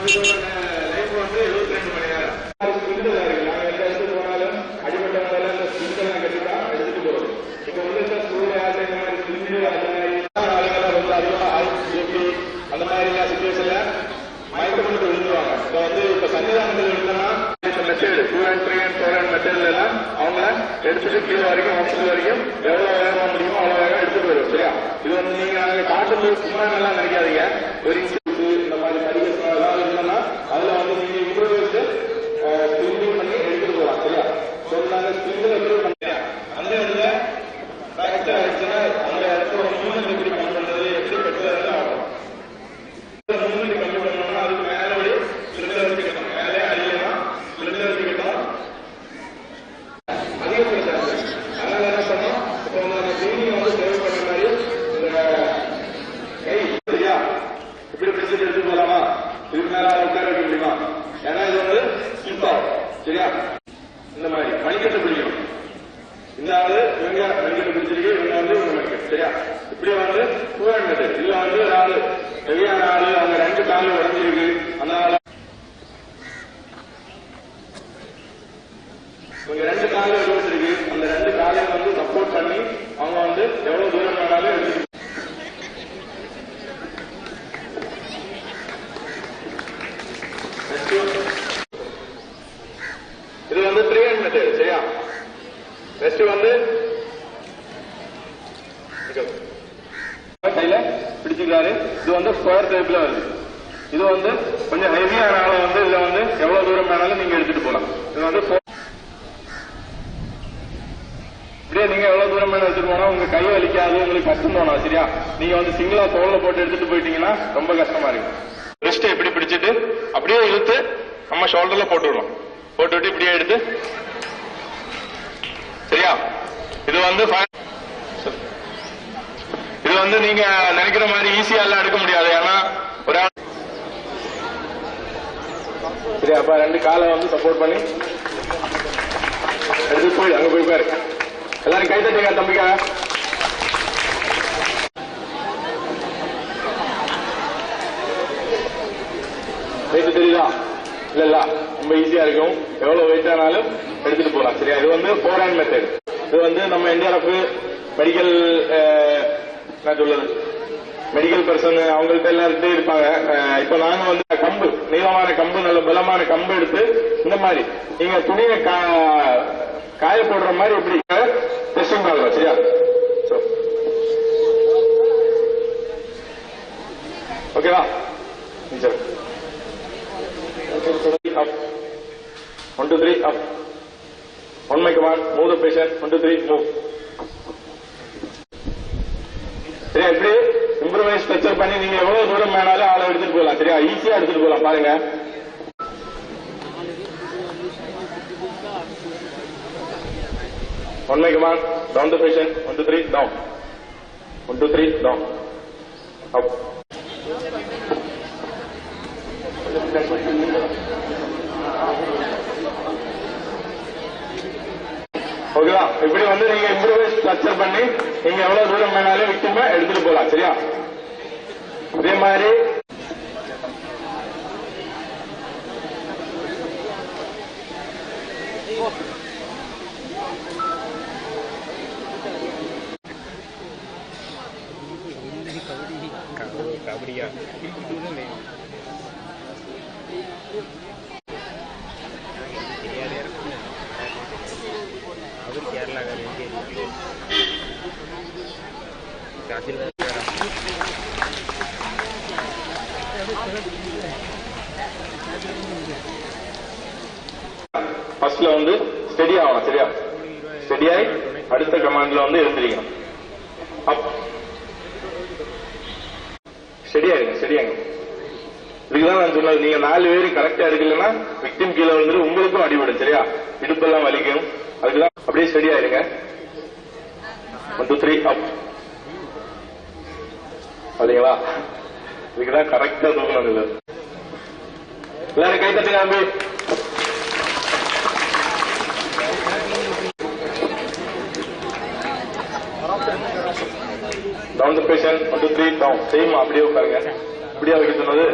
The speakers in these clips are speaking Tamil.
எடுத்துட்டு இந்த அந்த மாதிரி வந்து அவங்கள கீழே வரைக்கும் ஹாஸ்பிட்டல் வரைக்கும் எவ்வளவு வேகமா முடியுமோ அவ்வளவு வேகம் எடுத்துட்டு வரும் சரியா இது வந்து நீங்க நாங்க காட்டுல சும்மா நல்லா நினைக்காதீங்க ஒரு இன்சூரன்ஸ் இந்த மாதிரி படிக்க எல்லாம் இருந்தோம்னா அதுல வந்து நீங்க இம்ப்ரூவைஸ் ஸ்பிரிண்டிங் பண்ணி எடுத்துட்டு போகலாம் சரியா ஸோ நாங்க ஸ்பிரிண்டில் இம்ப்ரூவ் பண்ணியா அந்த இடத்துல ஃபிராக்சர் ஆயிடுச்சுன்னா அந்த இடத்துல மூவ்மெண்ட் எப்படி கம்மி பண்றது எப்படி பெட்டர் ஆகும் மூவ்மெண்ட் கம்மி பண்ணணும்னா அதுக்கு மேலபடி ஸ்பிரிண்டர் வச்சுக்கணும் மேலே அடியிலாம் ஸ்பிரிண்டர் வச்சுக்கிட்டோம் அதிகப்படுத்தாது அதனால என்ன பண்ணோம் இப்போ நம்ம ட்ரைனிங் வந்து சேவ் பண்ண மாதிரி இந்த கை சரியா இப்படி பிடிச்சிட்டு எடுத்து போலாமா இதுக்கு மேல ஆள் உட்கார வைக்க முடியுமா ஏன்னா இது வந்து ஸ்லிப் ஆகும் சரியா இந்த மாதிரி மணிக்கட்டு பிடிக்கணும் இந்த ஆளு இவங்க மணிக்கட்டு இவங்க வந்து உங்களுக்கு சரியா இப்படி வந்து டூ இதுல வந்து ஒரு ஆளு ஹெவியான ஆளு அவங்க ரெண்டு கால உடஞ்சிருக்கு. அதனால இவங்க ரெண்டு காலம் எடுத்துருக்கு அந்த ரெண்டு காலையும் வந்து சப்போர்ட் பண்ணி அவங்க வந்து எவ்வளவு தூரம் வேணாலும் எடுத்துட்டு இது வந்து த்ரீ ஹண்ட் மெத்தட் சரியா நெக்ஸ்ட் வந்து கையில பிடிச்சிக்கிறாரு. இது வந்து ஸ்கொயர் டைப்ல வருது. இது வந்து கொஞ்சம் ஹெவியான ஆளை வந்து இதுல வந்து எவ்வளவு தூரம் வேணாலும் நீங்க எடுத்துட்டு போலாம். இது வந்து four- இப்படியே நீங்க எவ்வளவு தூரம் வேணும் எடுத்துட்டு போனா உங்க கை வலிக்காது உங்களுக்கு கஷ்டம் தோணும் சரியா? நீங்க வந்து சிங்கிளா தோல்ல போட்டு எடுத்துட்டு போயிட்டீங்கன்னா ரொம்ப கஷ்டமா இருக்கும். ரிஸ்ட் எப்படி பிடிச்சிட்டு அப்படியே இழுத்து நம்ம ஷோல்டர்ல போட்டு விடலாம் போட்டு விட்டு இப்படியே எடுத்து. சரியா? இது வந்து வந்து நீங்க நினைக்கிற மாதிரி ஈஸியா எல்லாம் எடுக்க முடியாது. ஏன்னா ஒரு ஆள் சரி அப்ப ரெண்டு காலை வந்து சப்போர்ட் பண்ணி எடுத்து போய் அங்க போய் பாரு எல்லாரும் கை தட்டுங்க தம்பிக்கா. வெயிட் தெரியுதா? இல்ல இல்ல. ரொம்ப ஈஸியா இருக்கும். எவ்வளவு வெயிட் ஆனாலும் எடுத்துட்டு போலாம். சரியா? இது வந்து ஃபோர் ஹேண்ட் மெத்தட் இது வந்து நம்ம என்டிஆர்எஃப் மெடிக்கல் என்ன சொல்றது. மெடிக்கல் பர்சன் அவங்கள்ட்ட எல்லாருக்கிட்டே இருப்பாங்க. இப்ப நாங்க வந்து கம்பு நீளமான கம்பு நல்ல பலமான கம்பு எடுத்து இந்த மாதிரி. நீங்க துணியை கா- காய போடுற மாதிரி எப்படி டெஸ்டிங் பண்ணலாம் சரியா? ஓகேவா one two three two, one up. One my the passion one two three move three, move. சரியா இப்படி இம்ப்ரூவைஸ் ஸ்ட்ரக்சர் பண்ணி நீங்க எவ்வளவு தூரம் வேணாலும் ஆளை எடுத்துட்டு போகலாம். சரியா? ஈஸியா எடுத்துட்டு போகலாம். பாருங்க. On my command down the passion one two three down one two three down up ஓகேவா? இப்படி வந்து நீங்க இம்ப்ரூவைஸ் ஸ்ட்ரக்சர் பண்ணி நீங்க எவ்வளவு தூரம் வேணாலும் விட்டுமா எடுத்துட்டு போகலாம் சரியா? அதே மாதிரி. கபடியா? ஃபர்ஸ்ட்ல வந்து ஸ்டெடி ஆகணும் சரியா ஸ்டெடியாய் அடுத்த கமாண்ட்ல வந்து எழுந்திரிக்கணும். அப். ஸ்டெடியாயிருங்க ஸ்டெடியாங்க இதுக்குதான் நான் சொன்னது நீங்க நாலு பேர் கரெக்டா எடுக்கலன்னா விக்டிம் கீழே வந்துட்டு உங்களுக்கும் அடிபடும் சரியா? இடுப்பெல்லாம் வலிக்கும். அதுக்குதான் அப்படியே ஸ்டெடி ஆயிருங்க ஒன் டூ த்ரீ அப் பாத்தீங்களா இதுக்குதான் கரெக்டா தூக்கணும் இது எல்லாரும் கைத்தட்டு தட்டுங்க down the passion one two three down same அப்படியே உட்காருங்க. இப்படியே வைக்க சொன்னது?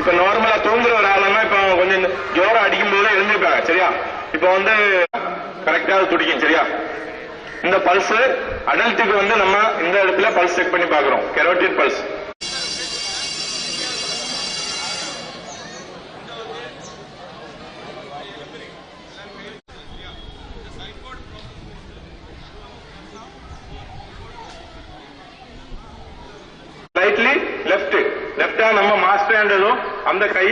இப்ப நார்மலா தூங்குற ஒரு ஆளுன்னா இப்ப கொஞ்சம் இந்த ஜோரம் அடிக்கும் போது எழுந்திருப்பாங்க சரியா? இப்ப வந்து கரெக்டா துடிக்கும் சரியா? இந்த பல்ஸ் அடல்ட்டுக்கு வந்து நம்ம இந்த இடத்துல பல்ஸ் செக் பண்ணி பாக்குறோம் கெரோட்டின் பல்ஸ் ரைட்லி லெஃப்ட் லெஃப்டா நம்ம மாஸ்டர் ஹேண்டலும் அந்த கை